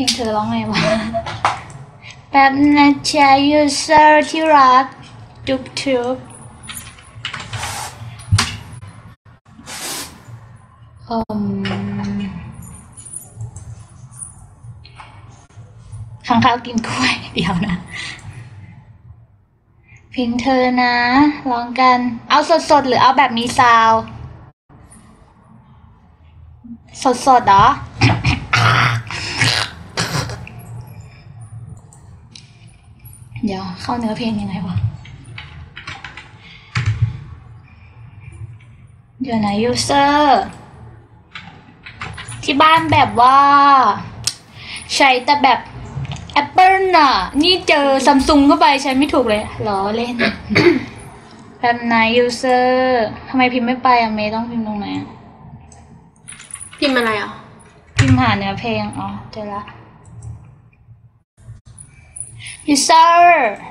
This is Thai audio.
เพลงเธอร้องไงวะแป๊บนะจ๊ะ user ที่รักจุบจุบอืมข้างข้าวกินกล้วยเดี๋ยวนะเพลงเธอนะร้องกัน เอาสดๆ หรือเอาแบบมีซาวด์สดๆเหรอ เดี๋ยวเข้าเนื้อเพลงยังไงวะเดี๋ยวนะยูเซอร์ที่บ้านแบบว่า ใช้แต่แบบ Apple น่ะ นี่เจอซัมซุงเข้าไปใช้ไม่ถูกเลยล้อเล่น แบบไหนยูเซอร์ทำไมพิมพ์ไม่ไปอะเมย์ต้องพิมพ์ตรงไหนอะพิมพ์อะไรอะ พิมพ์หาเนื้อเพลง อ๋อ เจอละ 第三二。